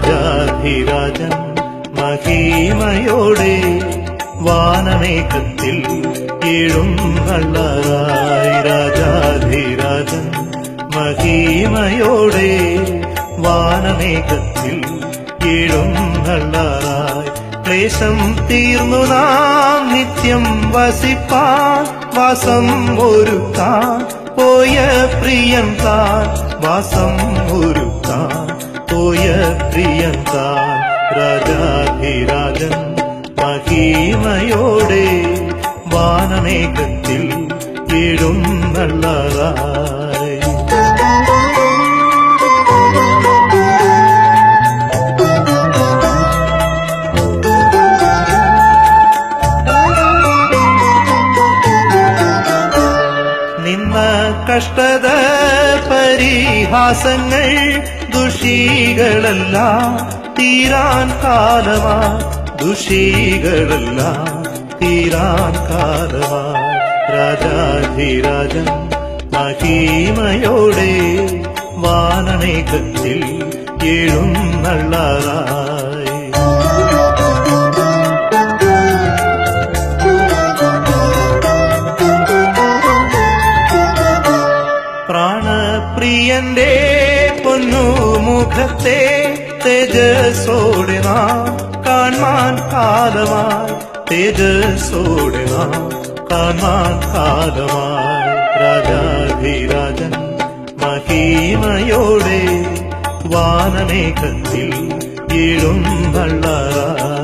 രാജാധിരാജൻ മഹിമയോടെ വാനമേഘത്തിൽ നല്ലതായി രാജാധിരാജൻ മഹിമയോടെ വാനമേഘത്തിൽ നല്ലതായി ക്ലേശം തീർന്നു നാം നിത്യം വസിപ്പാൻ വാസം ഒരുക്കാൻ പോയ പ്രിയം താൻ വാസം ഒരുത്താൻ. പോയ പ്രിയം താൻ രാജാധിരാജൻ മഹിമയോടെ വാനമേഘത്തിൽ എഴുന്നള്ളായി നിന്ന കഷ്ടത പരിഹാസങ്ങൾ ദുഷികളല്ല തീരാൻ കാലമാ ദുഷികളല്ല തീരാൻ കാലമാ. രാജാധിരാജൻ മഹിമയോടെ വാനമേഘത്തിൽ എഴും പ്രാണപ്രിയന്റെ മുഖത്തെ തേജസ്സോടെ നാം കാണാൻ കാലമായി തേജസ്സോടെ നാം കാണാൻ കാലമായി രാജാധിരാജൻ മഹിമയോടെ വാനമേഘത്തിൽ എഴുന്നള്ളാറായി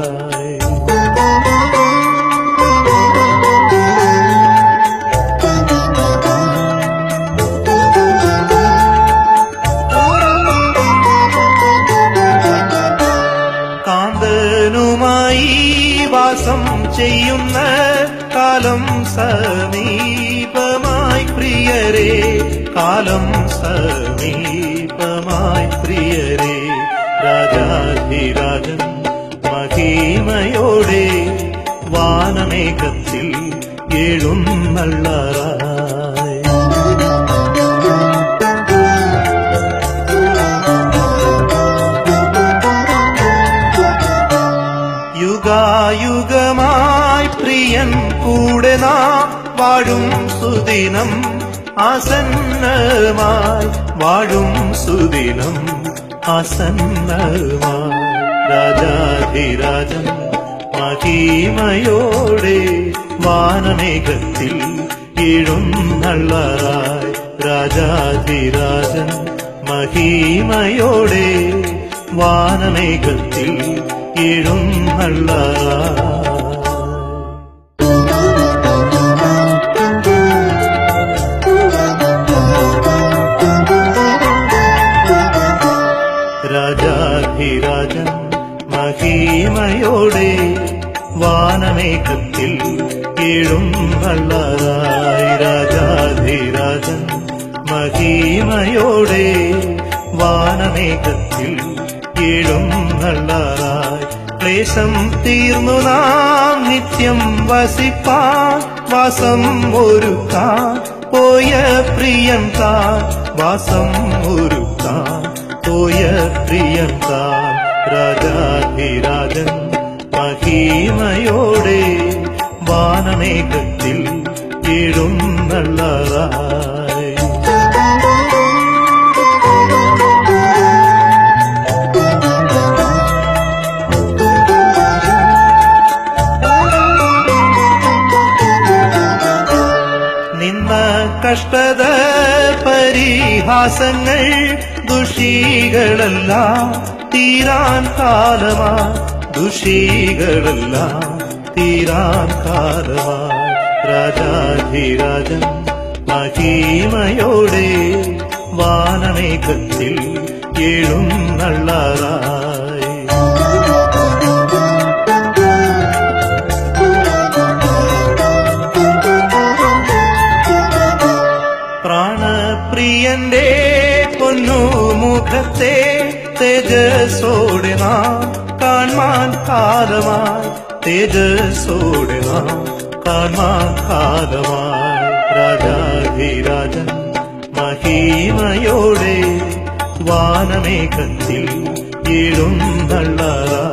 ചെയ്യുന്ന കാലം സമീപമായി പ്രിയരെ കാലം സമീപമായി പ്രിയരെ രാജാധിരാജൻ മഹിമയോടെ വാനമേഘത്തിൽ എഴുന്നള്ളാറായി യുഗായുഗമായി പ്രിയൻ കൂടെ നാം വാഴും സുദിനം. ആസന്നമായി വാഴും സുദിനം. ആസന്നമായി രാജാധിരാജൻ മഹിമയോടെ വാനമേഘത്തിൽ എഴുന്നള്ളറായി രാജാധിരാജൻ മഹിമയോടെ വാനമേഘത്തിൽ എഴുന്നള്ളറായി രാജാധിരാജൻ മഹിമയോടെ വാനമേഘത്തിൽ എഴുന്നള്ളറായി രാജാധിരാജൻ മഹിമയോടെ വാനമേഘത്തിൽ എഴുന്നള്ളറായി ക്ലേശം തീർന്നു നാം നിത്യം വസിപ്പാ വാസം ഒരുക്കാൻ. പോയ പ്രിയം താൻ. വാസം ഒരുക്കാൻ. പോയ പ്രിയം രാജാധിരാജൻ മഹിമയോടെ വാനമേഘത്തിൽ എഴുന്നള്ളറായി നിന്ന കഷ്ടത പരിഹാസങ്ങൾ ദുഷികളെല്ലാം തീരാൻ കാലമാ. ദുഷികളെല്ലാം തീരാൻ കാലമാ. രാജാധിരാജൻ മഹിമയോടെ വാനമേഘത്തിൽ എഴുന്നള്ളാറായി പ്രാണപ്രിയന്റെ മുഖത്തെ തേജസ്സോടെ നാം കാണാൻ കാലമായി. തേജസ്സോടെ നാം കാണാൻ കാലമായി. രാജാധിരാജൻ മഹിമയോടെ വാനമേഘത്തിൽ എഴുന്നള്ളാറായി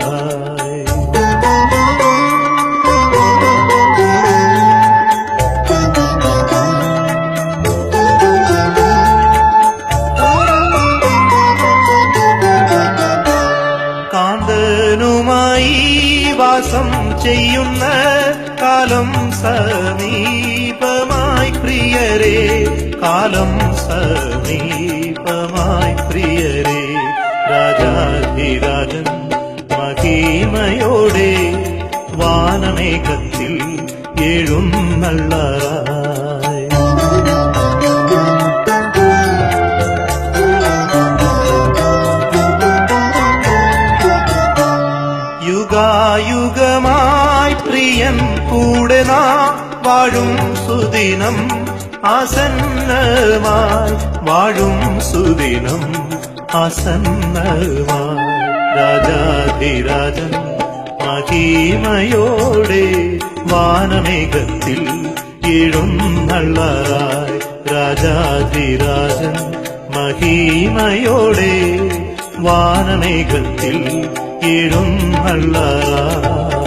ചെയ്യുന്ന കാലം സമീപമായി പ്രിയരെ കാലം സമീപമായി പ്രിയരെ രാജാധിരാജൻ മഹിമയോടെ വാനമേഘത്തിൽ എഴുന്നള്ളറാ യുഗായുഗമ കൂടെ നാം വാഴും സുദിനം. ആസന്നമായി വാഴും സുദിനം. ആസന്നമായി രാജാധിരാജൻ മഹിമയോടെ വാനമേഘത്തിൽ എഴുന്നള്ളറായി രാജാധിരാജൻ മഹിമയോടെ വാനമേഘത്തിൽ എഴുന്നള്ളറായി